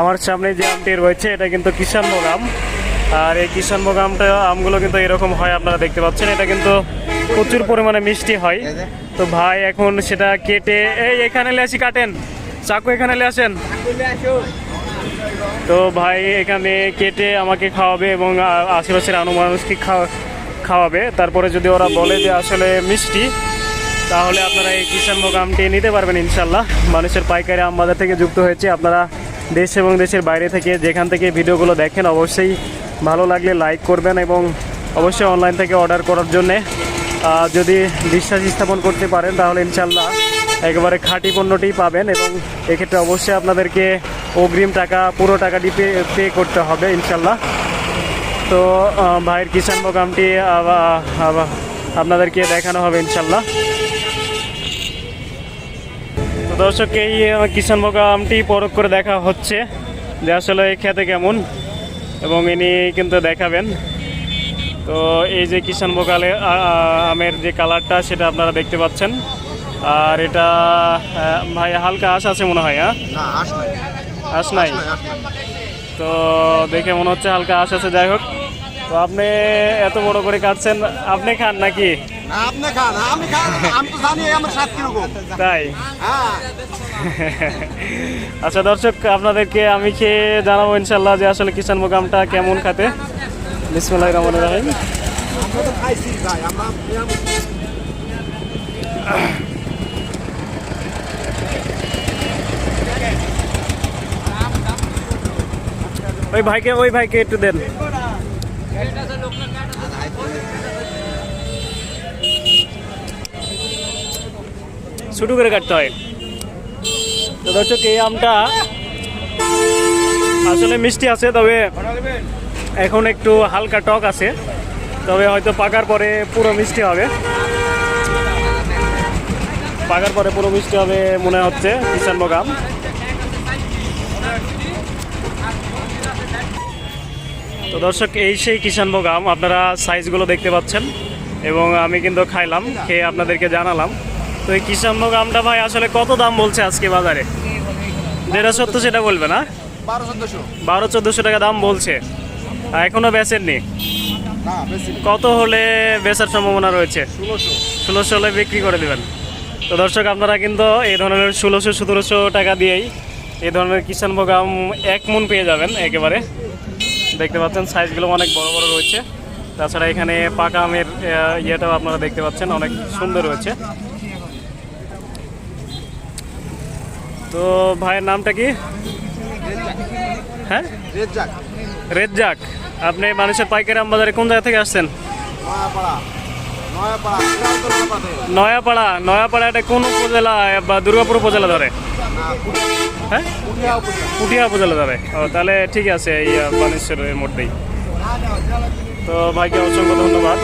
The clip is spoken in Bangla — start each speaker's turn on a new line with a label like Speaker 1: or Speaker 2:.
Speaker 1: আমার সামনে যে আমটি রয়েছে এটা কিন্তু কিষানভোগ আম আর এই কিষানভোগ আমটা আমগুলো কিন্তু এরকম হয় আপনারা দেখতে পাচ্ছেন। এটা কিন্তু প্রচুর পরিমাণে মিষ্টি হয়। তো ভাই এখন সেটা কেটে এই এখানে লে আসি কাটেন। চাকু এখানে আসেন। তো ভাই এখানে কেটে আমাকে খাওয়াবে এবং আশেপাশের আনুমানুষকে খাওয়া খাওয়াবে। তারপরে যদি ওরা বলে যে আসলে মিষ্টি তাহলে আপনারা এই কিষানভোগ আমটি নিতে পারবেন ইনশাল্লাহ। মানুষের পাইকারি আম বাজার থেকে যুক্ত হয়েছে। আপনারা দেশ এবং দেশের বাইরে থেকে যেখান থেকে ভিডিওগুলো দেখেন, অবশ্যই ভালো লাগলে লাইক করবেন এবং অবশ্যই অনলাইন থেকে অর্ডার করার জন্যে যদি বিশ্বাস স্থাপন করতে পারেন, তাহলে ইনশাল্লাহ একেবারে খাঁটি পণ্যটি পাবেন এবং এক্ষেত্রে অবশ্যই আপনাদেরকে অগ্রিম টাকা, পুরো টাকাটি পে পে করতে হবে ইনশাল্লাহ তো ভাইয়ের কিষান প্রোগ্রামটি আপনাদেরকে দেখানো হবে ইনশাল্লাহ দর্শক এই কিষান প্রোগ্রামটি পরখ করে দেখা হচ্ছে যে আসলে এই খেতে কেমন এবং ইনি কিন্তু দেখাবেন। তো এই যে বোকালে আমের যে কালারটা সেটা আপনারা দেখতে পাচ্ছেন। আর এটা ভাই হালকা আশ আছে মনে হয় হ্যাঁ? আশ নাই। তো দেখে মনে হচ্ছে হালকা আশ আছে। যাই হোক তো আপনি এত বড় করে কাটছেন আপনি খান নাকি?
Speaker 2: আপনি খান আমি খান আমি তো জানি আমার সাত কীরকম।
Speaker 1: তাই?
Speaker 2: হ্যাঁ।
Speaker 1: আচ্ছা দর্শক আপনাদেরকে আমি খেয়ে জানাব ইনশাল্লাহ যে আসলে কিষান মোকামটা কেমন খাতে। বিসমুল্লাহ রহমান রাহিম। ওই ভাইকে ওই ভাইকে একটু দেন। ছোটো করে কাটতে হয়। তো দর্শক এই আমটা? আসলে মিষ্টি আছে, তবে এখন একটু হালকা টক আছে। তবে হয়তো পাকার পরে পুরো মিষ্টি হবে। পাকার পরে পুরো মিষ্টি হবে মনে হচ্ছে কিষানভোগ আম। তো দর্শক এই সেই কিষানভোগ আম আপনারা সাইজগুলো দেখতে পাচ্ছেন এবং আমি কিন্তু খাইলাম খেয়ে আপনাদেরকে জানালাম। তো এই কিষানভোগ আমটা ভাই আসলে কত দাম বলছে আজকে বাজারে? যেটা সত্য সেটা বলবে না?
Speaker 2: বারো চোদ্দশো
Speaker 1: টাকা দাম বলছে। আর এখনও বেচেননি? কত হলে বেচার সম্ভাবনা রয়েছে?
Speaker 2: ষোলোশো।
Speaker 1: ষোলোশো হলে বিক্রি করে দেবেন। তো দর্শক আপনারা কিন্তু এই ধরনের ষোলোশো সতেরোশো টাকা দিয়েই এই ধরনের কিষানভোগ আম এক মন পেয়ে যাবেন একেবারে। দেখতে পাচ্ছেন সাইজগুলো অনেক বড় বড় রয়েছে। তাছাড়া এখানে পাকা আমের ইয়েটাও আপনারা দেখতে পাচ্ছেন অনেক সুন্দর রয়েছে। তো ভাইয়ের নামটা কি? হ্যাঁ?
Speaker 2: রেড
Speaker 1: রেজ্জাক। আপনি মানুষের পাইকারি আম বাজারে কোন জায়গা থেকে আসছেন?
Speaker 2: নয়াপাড়া নয়াপাড়া
Speaker 1: এটা কোন উপজেলা বা দুর্গাপুর উপজেলা ধরে? হ্যাঁ। পুঠিয়া উপজেলা। ধরে। ও তাহলে ঠিক আছে এই বানেশ্বরের মধ্যেই। তো ভাইকে অসংখ্য ধন্যবাদ।